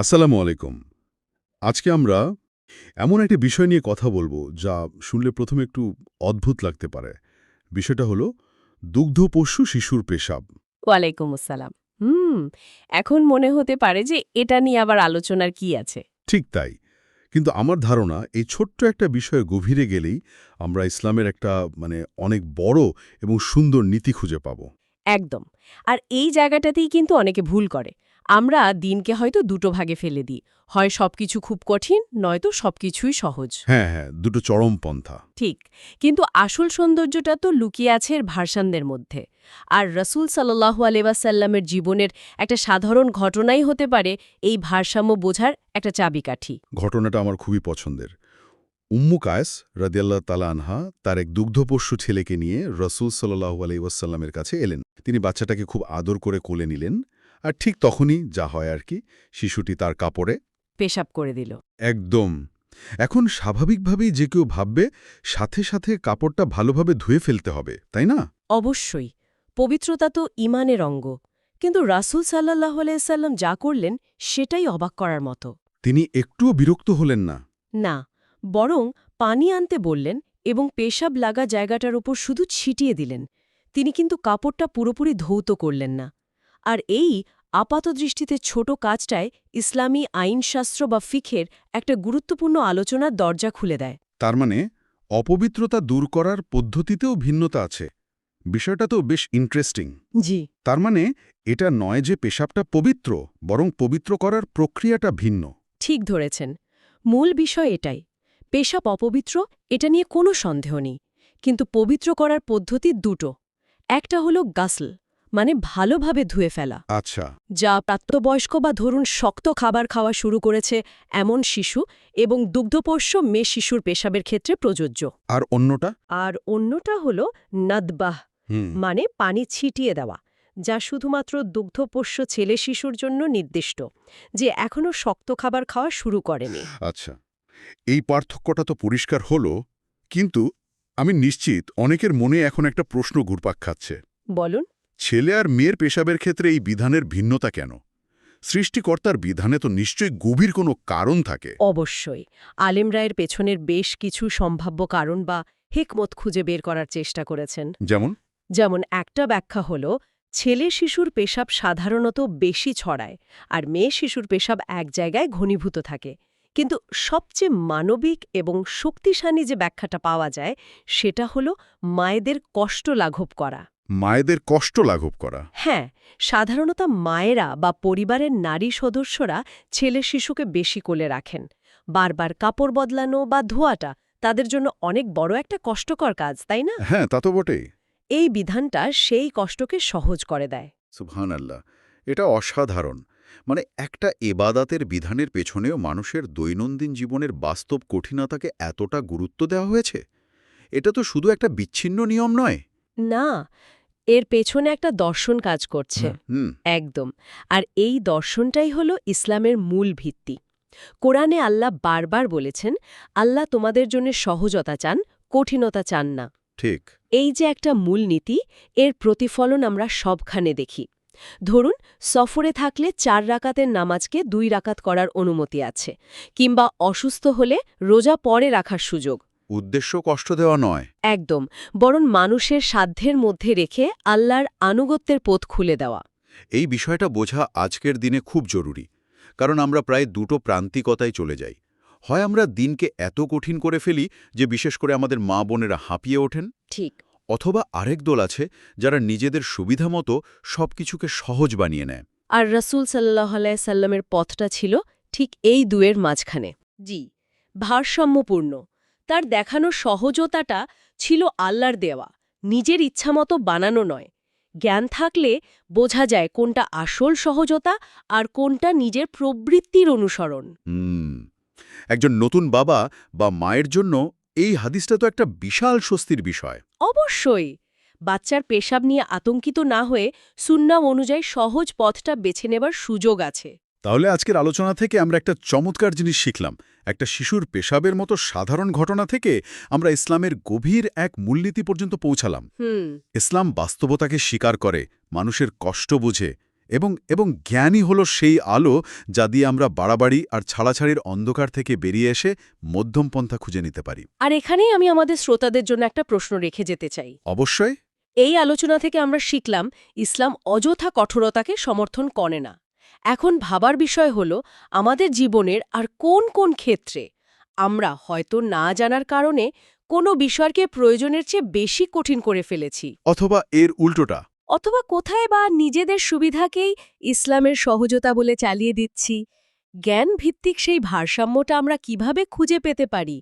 আসসালামু আলাইকুম। আজকে আমরা এমন একটি বিষয় নিয়ে কথা বলব যা শুনলে প্রথমে একটু অদ্ভুত লাগতে পারে। বিষয়টা হলো দুগ্ধ পশু শিশুর পেশাব। ওয়ালাইকুম আসসালাম। হুম এখন মনে হতে পারে যে এটা নিয়ে আবার আলোচনার কি আছে। ঠিক তাই। কিন্তু আমার ধারণা এই ছোট্ট একটা বিষয়ে গভীরে গেলেই আমরা ইসলামের একটা মানে অনেক বড় এবং সুন্দর নীতি খুঁজে পাব। একদম। আর এই জায়গাটাতেই কিন্তু অনেকে ভুল করে। আমরা দিনকে হয়তো দুটো ভাগে ফেলে দিই। হয় সবকিছু খুব কঠিন নয়তো সবকিছুই সহজ। হ্যাঁ হ্যাঁ দুটো চরম পন্থা। ঠিক কিন্তু আসল সৌন্দর্যটা তো লুকিয়ে আছে এর ভার্সানদের মধ্যে। আর রসুল সাল্লাহু আলেবাসাল্লামের জীবনের একটা সাধারণ ঘটনাই হতে পারে এই ভারসাম্য বোঝার একটা চাবিকাঠি। ঘটনাটা আমার খুবই পছন্দের। উম্মু কায়েস রাদিয়াল্লাহ তালা আনহা তার এক দুগ্ধপোষ্য ছেলেকে নিয়ে রসুল সাল্লাহু আলাইসাল্লামের কাছে এলেন। তিনি বাচ্চাটাকে খুব আদর করে কোলে নিলেন আর ঠিক তখনই যা হয় আর কি শিশুটি তার কাপড়ে পেশাব করে দিল। একদম। এখন স্বাভাবিকভাবেই যে কেউ ভাববে সাথে সাথে কাপড়টা ভালোভাবে ধুয়ে ফেলতে হবে তাই না? অবশ্যই। পবিত্রতা তো ইমানের অঙ্গ। কিন্তু রাসুল সাল্লাহ আলাইসাল্লাম যা করলেন সেটাই অবাক করার মতো। তিনি একটুও বিরক্ত হলেন না। না বরং পানি আনতে বললেন এবং পেশাব লাগা জায়গাটার উপর শুধু ছিটিয়ে দিলেন। তিনি কিন্তু কাপড়টা পুরোপুরি ধৌত করলেন না। আর এই আপাতদৃষ্টিতে ছোট কাজটায় ইসলামী আইনশাস্ত্র বা ফিখের একটা গুরুত্বপূর্ণ আলোচনার দরজা খুলে দেয়। তার মানে অপবিত্রতা দূর করার পদ্ধতিতেও ভিন্নতা আছে। বিষয়টা তো বেশ ইন্টারেস্টিং জি। তার মানে এটা নয় যে পেশাবটা পবিত্র বরং পবিত্র করার প্রক্রিয়াটা ভিন্ন। ঠিক ধরেছেন। মূল বিষয় এটাই। পেশাব অপবিত্র এটা নিয়ে কোনো সন্দেহ নেই। কিন্তু পবিত্র করার পদ্ধতি দুটো। একটা হলো গাসল মানে ভালোভাবে ধুয়ে ফেলা। আচ্ছা। যা প্রাপ্তবয়স্ক বা ধরুন শক্ত খাবার খাওয়া শুরু করেছে এমন শিশু এবং দুগ্ধপোষ্য মেয়ে শিশুর পেশাবের ক্ষেত্রে প্রযোজ্য। আর অন্যটা? আর অন্যটা হলো নদবাহ মানে পানি ছিটিয়ে দেওয়া যা শুধুমাত্র দুগ্ধপোষ্য ছেলে শিশুর জন্য নির্দিষ্ট যে এখনও শক্ত খাবার খাওয়া শুরু করেনি। আচ্ছা এই পার্থক্যটা তো পরিষ্কার হলো কিন্তু আমি নিশ্চিত অনেকের মনে এখন একটা প্রশ্ন ঘুরপাক খাচ্ছে। বলুন। ছেলে আর মেয়ের পেশাবের ক্ষেত্রে এই বিধানের ভিন্নতা কেন? সৃষ্টিকর্তার বিধানে তো নিশ্চয়ই গভীর কোনো কারণ থাকে। অবশ্যই। আলেম রায়ের পেছনের বেশ কিছু সম্ভাব্য কারণ বা হেকমত খুঁজে বের করার চেষ্টা করেছেন। যেমন? যেমন একটা ব্যাখ্যা হল ছেলে শিশুর পেশাব সাধারণত বেশি ছড়ায় আর মেয়ে শিশুর পেশাব এক জায়গায় ঘনীভূত থাকে। কিন্তু সবচেয়ে মানবিক এবং শক্তিশালী যে ব্যাখ্যাটা পাওয়া যায় সেটা হল মায়েদের কষ্ট লাঘব করা। মায়েদের কষ্ট লাঘব করা। হ্যাঁ সাধারণত মায়েরা বা পরিবারের নারী সদস্যরা ছেলে শিশুকে বেশি কোলে রাখেন। বারবার কাপড় বদলানো বা ধোয়াটা তাদের জন্য অনেক বড় একটা কষ্টকর কাজ তাই না? হ্যাঁ তা তো বটেই। এই বিধানটা সেই কষ্টকে সহজ করে দেয়। সুবহান আল্লাহ এটা অসাধারণ। মানে একটা এবাদাতের বিধানের পেছনেও মানুষের দৈনন্দিন জীবনের বাস্তব কঠিনতাকে এতটা গুরুত্ব দেওয়া হয়েছে? এটা তো শুধু একটা বিচ্ছিন্ন নিয়ম নয়। না এর পেছনে একটা দর্শন কাজ করছে। একদম। আর এই দর্শনটাই হল ইসলামের মূল ভিত্তি। কোরআনে আল্লাহ বারবার বলেছেন আল্লাহ তোমাদের জন্য সহজতা চান কঠিনতা চান না। ঠিক। এই যে একটা মূল নীতি এর প্রতিফলন আমরা সবখানে দেখি। ধরুন সফরে থাকলে চার রাকাতের নামাজকে দুই রাকাত করার অনুমতি আছে কিংবা অসুস্থ হলে রোজা পরে রাখার সুযোগ। উদ্দেশ্য কষ্ট দেওয়া নয়। একদম বরং মানুষের সাধ্যের মধ্যে রেখে আল্লাহর আনুগত্যের পথ খুলে দেওয়া। এই বিষয়টা বোঝা আজকের দিনে খুব জরুরি কারণ আমরা প্রায় দুটো প্রান্তিকতায় চলে যাই। হয় আমরা দিনকে এত কঠিন করে ফেলি যে বিশেষ করে আমাদের মা বোনেরা হাঁপিয়ে ওঠেন ঠিক। অথবা আরেক দল আছে যারা নিজেদের সুবিধা মতো সব কিছুকে সহজ বানিয়ে নেয়। আর রসুল সাল্লাহ সাল্লামের পথটা ছিল ঠিক এই দুয়ের মাঝখানে। জি ভারসাম্যপূর্ণ। তার দেখানো সহজতাটা ছিল আল্লাহর দেওয়া নিজের ইচ্ছামতো বানানো নয়। জ্ঞান থাকলে বোঝা যায় কোনটা আসল সহজতা আর কোনটা নিজের প্রবৃত্তির অনুসরণ। একজন নতুন বাবা বা মায়ের জন্য এই হাদিসটা তো একটা বিশাল স্বস্তির বিষয়। অবশ্যই বাচ্চার পেশাব নিয়ে আতঙ্কিত না হয়ে সুন্নাম অনুযায়ী সহজ পথটা বেছে নেবার সুযোগ আছে। তাহলে আজকের আলোচনা থেকে আমরা একটা চমৎকার জিনিস শিখলাম একটা শিশুর পেশাবের মতো সাধারণ ঘটনা থেকে আমরা ইসলামের গভীর এক মূলনীতি পর্যন্ত পৌঁছালাম। ইসলাম বাস্তবতাকে স্বীকার করে মানুষের কষ্ট বুঝে এবং এবং জ্ঞানই হলো সেই আলো যা দিয়ে আমরা বাড়াবাড়ি আর ছাড়াছাড়ির অন্ধকার থেকে বেরিয়ে এসে মধ্যম পন্থা খুঁজে নিতে পারি। আর এখানেই আমি আমাদের শ্রোতাদের জন্য একটা প্রশ্ন রেখে যেতে চাই। অবশ্যই। এই আলোচনা থেকে আমরা শিখলাম ইসলাম অযথা কঠোরতাকে সমর্থন করে না। এখন ভাবার বিষয় হল আমাদের জীবনের আর কোন কোন ক্ষেত্রে? আমরা হয়তো না জানার কারণে কোনো বিষয়কে প্রয়োজনের চেয়ে বেশি কঠিন করে ফেলেছি। অথবা এর উল্টোটা। অথবা কোথায় বা নিজেদের সুবিধাকেই ইসলামের সহজতা বলে চালিয়ে দিচ্ছি। জ্ঞান ভিত্তিক সেই ভারসাম্যটা আমরা কীভাবে খুঁজে পেতে পারি?